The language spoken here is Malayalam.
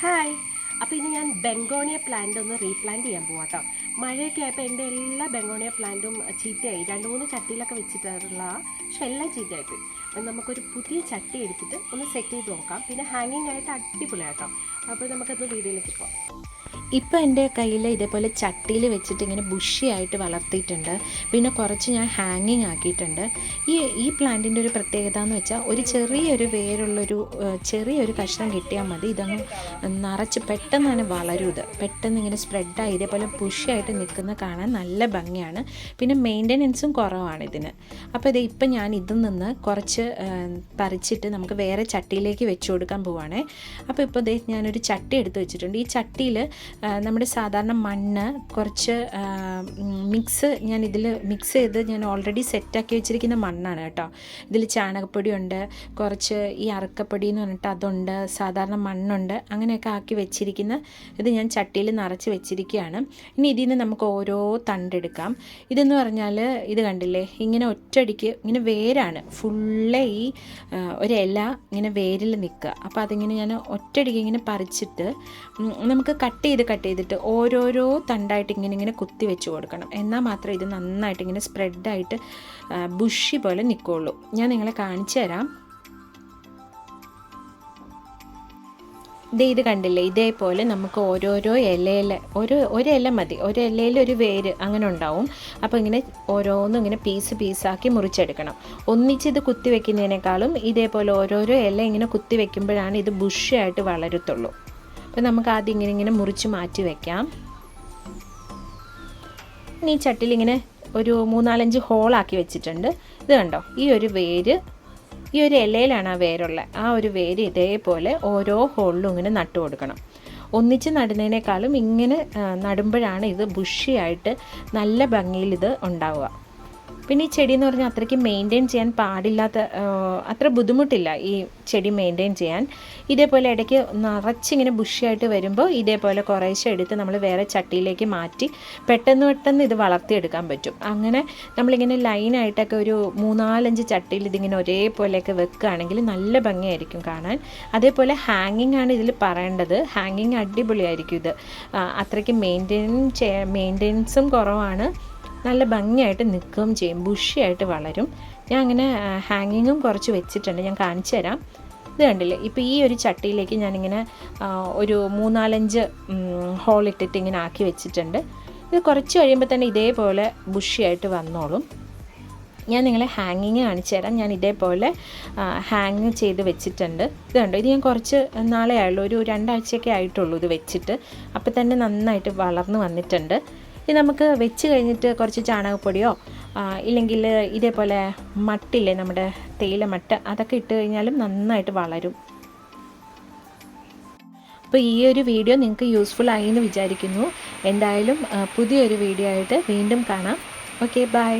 ഹായ് അപ്പോൾ ഇനി ഞാൻ ബെങ്കോണിയ പ്ലാന്റ് ഒന്ന് റീപ്ലാന്റ് ചെയ്യാൻ പോവാം കേട്ടോ മഴയൊക്കെ ആയപ്പോൾ എന്റെ എല്ലാ ബെങ്കോണിയ പ്ലാന്റും ചീത്തയായി. രണ്ട് മൂന്ന് ചട്ടിയിലൊക്കെ വെച്ചിട്ടുള്ള പക്ഷെ എല്ലാം ചീത്തയായിപ്പോയി അപ്പം നമുക്കൊരു പുതിയ ചട്ടി എടുത്തിട്ട് ഒന്ന് സെറ്റ് ചെയ്ത് നോക്കാം. പിന്നെ ഹാങ്ങിങ് ആയിട്ട് അടിപൊളിയാട്ടോ അപ്പോൾ നമുക്കത് വീഡിയോയിലേക്ക് പോകാം ഇപ്പം എന്റെ കയ്യിൽ ഇതേപോലെ ചട്ടിയിൽ വെച്ചിട്ട് ഇങ്ങനെ ബുഷിയായിട്ട് വളർത്തിയിട്ടുണ്ട്. പിന്നെ കുറച്ച് ഞാൻ ഹാങ്ങിങ് ആക്കിയിട്ടുണ്ട്. ഈ ഈ പ്ലാന്റിന്റെ ഒരു പ്രത്യേകത എന്ന് വെച്ചാൽ ഒരു ചെറിയൊരു വേരുള്ളൊരു ചെറിയൊരു കഷ്ണം കിട്ടിയാൽ മതി. ഇതങ്ങ് നിറച്ച് പെട്ടെന്ന് തന്നെ വളരും ഇത്. പെട്ടെന്ന് ഇങ്ങനെ സ്പ്രെഡായി ഇതേപോലെ ബുഷിയായിട്ട് നിൽക്കുന്ന കാണാൻ നല്ല ഭംഗിയാണ്. പിന്നെ മെയിന്റനൻസും കുറവാണ് ഇതിന്. അപ്പോൾ ഇത് ഇപ്പം ഞാൻ ഇതിൽ നിന്ന് കുറച്ച് പറിച്ചിട്ട് നമുക്ക് വേറെ ചട്ടിയിലേക്ക് വെച്ച് കൊടുക്കാൻ പോവുകയാണേ അപ്പോൾ ഇപ്പോൾ ദേ ഞാനൊരു ചട്ടി എടുത്ത് വെച്ചിട്ടുണ്ട്. ഈ ചട്ടിയിൽ നമ്മുടെ സാധാരണ മണ്ണ് കുറച്ച് മിക്സ് ഞാൻ ഇതിൽ മിക്സ് ചെയ്ത് ഞാൻ ഓൾറെഡി സെറ്റാക്കി വെച്ചിരിക്കുന്ന മണ്ണാണ് കേട്ടോ. ഇതിൽ ചാണകപ്പൊടിയുണ്ട് കുറച്ച് ഈ അറക്കപ്പൊടി എന്ന് പറഞ്ഞിട്ട് അതുണ്ട് സാധാരണ മണ്ണുണ്ട് അങ്ങനെയൊക്കെ ആക്കി വെച്ചിരിക്കുന്ന ഇത് ഞാൻ ചട്ടിയിൽ നിറച്ച് വെച്ചിരിക്കുകയാണ്. ഇനി ഇതിൽ നിന്ന് നമുക്ക് ഓരോ തണ്ടെടുക്കാം ഇതെന്ന് പറഞ്ഞാൽ ഇത് കണ്ടില്ലേ ഇങ്ങനെ ഒറ്റടിക്ക് ഇങ്ങനെ വേരാണ്. ഫുള്ള് ഈ ഒരു ഇല ഇങ്ങനെ വേരിൽ നിൽക്കുക. അപ്പോൾ അതിങ്ങനെ ഞാൻ ഒറ്റടിക്ക് ഇങ്ങനെ പറിച്ചിട്ട് നമുക്ക് കട്ട് ചെയ്ത് കട്ട് ചെയ്തിട്ട് ഓരോരോ തണ്ടായിട്ട് ഇങ്ങനെ ഇങ്ങനെ കുത്തി വെച്ച് കൊടുക്കണം. എന്നാൽ മാത്രമേ ഇത് നന്നായിട്ട് ഇങ്ങനെ സ്പ്രെഡായിട്ട് ബുഷി പോലെ നിൽക്കുള്ളൂ. ഞാൻ നിങ്ങളെ കാണിച്ചു തരാം. ദേ ഇത് കണ്ടില്ലേ? ഇതേപോലെ നമുക്ക് ഓരോരോ ഇലയിൽ ഒരു ഒരു ഇല മതി. ഒരു ഇലയിൽ ഒരു വേര് അങ്ങനെ ഉണ്ടാവും. അപ്പോൾ ഇങ്ങനെ ഓരോന്നും ഇങ്ങനെ പീസ് പീസാക്കി മുറിച്ചെടുക്കണം. ഒന്നിച്ച് ഇത് കുത്തി വെക്കുന്നതിനേക്കാളും ഇതേപോലെ ഓരോരോ ഇല ഇങ്ങനെ കുത്തി വെക്കുമ്പോഴാണ് ഇത് ബുഷിയായിട്ട് വളരത്തുള്ളൂ. അപ്പോൾ നമുക്ക് ആദ്യം ഇങ്ങനെ ഇങ്ങനെ മുറിച്ച് മാറ്റി വെക്കാം. ഇനി ഈ ചട്ടിയിൽ ഇങ്ങനെ ഒരു മൂന്നാലഞ്ച് ഹോളാക്കി വെച്ചിട്ടുണ്ട്. ഇത് കണ്ടോ? ഈ ഒരു വേര് ഈ ഒരു ഇലയിലാണ് ആ വേരുള്ളത്. ആ ഒരു വേര് ഇതേപോലെ ഓരോ ഹോളിലും ഇങ്ങനെ നട്ടു കൊടുക്കണം. ഒന്നിച്ച് നടുന്നതിനേക്കാളും ഇങ്ങനെ നടുമ്പോഴാണ് ഇത് ബുഷിയായിട്ട് നല്ല ഭംഗിയിൽ ഇത് ഉണ്ടാവുക. പിന്നെ ഈ ചെടി എന്ന് പറഞ്ഞാൽ അത്രയ്ക്ക് മെയിന്റെയിൻ ചെയ്യാൻ പാടില്ലാത്ത അത്ര ബുദ്ധിമുട്ടില്ല ഈ ചെടി മെയിന്റെയിൻ ചെയ്യാൻ. ഇതേപോലെ ഇടയ്ക്ക് നിറച്ചിങ്ങനെ ബുഷിയായിട്ട് വരുമ്പോൾ ഇതേപോലെ കുറേശ്ശെ എടുത്ത് നമ്മൾ വേറെ ചട്ടിയിലേക്ക് മാറ്റി പെട്ടെന്ന് പെട്ടെന്ന് ഇത് വളർത്തിയെടുക്കാൻ പറ്റും. അങ്ങനെ നമ്മളിങ്ങനെ ലൈനായിട്ടൊക്കെ ഒരു മൂന്നാലഞ്ച് ചട്ടിയിൽ ഇതിങ്ങനെ ഒരേപോലെയൊക്കെ വെക്കുകയാണെങ്കിൽ നല്ല ഭംഗിയായിരിക്കും കാണാൻ. അതേപോലെ ഹാങ്ങിങ് ആണ് ഇതിൽ പറയേണ്ടത്. ഹാങ്ങിങ് അടിപൊളിയായിരിക്കും ഇത്. അത്രയ്ക്ക് മെയിന്റെയിൻ ചെയ്യാൻ മെയിന്റെയിൻസും കുറവാണ്. നല്ല ഭംഗിയായിട്ട് നിൽക്കുകയും ചെയ്യും. ബുഷിയായിട്ട് വളരും. ഞാൻ അങ്ങനെ ഹാങ്ങിങ്ങും കുറച്ച് വെച്ചിട്ടുണ്ട്. ഞാൻ കാണിച്ചു തരാം. ഇത് കണ്ടില്ലേ? ഇപ്പോൾ ഈ ഒരു ചട്ടിയിലേക്ക് ഞാനിങ്ങനെ ഒരു മൂന്നാലഞ്ച് ഹോൾ ഇട്ടിട്ട് ഇങ്ങനെ ആക്കി വെച്ചിട്ടുണ്ട്. ഇത് കുറച്ച് കഴിയുമ്പോൾ തന്നെ ഇതേപോലെ ബുഷിയായിട്ട് വന്നോളും. ഞാൻ നിങ്ങളെ ഹാങ്ങിങ് കാണിച്ചു തരാം. ഞാൻ ഇതേപോലെ ഹാങ് ചെയ്ത് വെച്ചിട്ടുണ്ട്. ഇത് കണ്ടോ? ഇത് ഞാൻ കുറച്ച് നാളെ ആയുള്ളൂ. ഒരു രണ്ടാഴ്ചയൊക്കെ ആയിട്ടുള്ളൂ ഇത് വെച്ചിട്ട്. അപ്പോൾ തന്നെ നന്നായിട്ട് വളർന്നു വന്നിട്ടുണ്ട്. ഇത് നമുക്ക് വെച്ച് കഴിഞ്ഞിട്ട് കുറച്ച് ചാണകപ്പൊടിയോ ഇല്ലെങ്കിൽ ഇതേപോലെ മട്ടില്ലേ നമ്മുടെ തേയില മട്ട് അതൊക്കെ ഇട്ട് കഴിഞ്ഞാലും നന്നായിട്ട് വളരും. അപ്പോൾ ഈ ഒരു വീഡിയോ നിങ്ങൾക്ക് യൂസ്ഫുൾ ആയി എന്ന് വിചാരിക്കുന്നു. എന്തായാലും പുതിയൊരു വീഡിയോ ആയിട്ട് വീണ്ടും കാണാം. Okay bye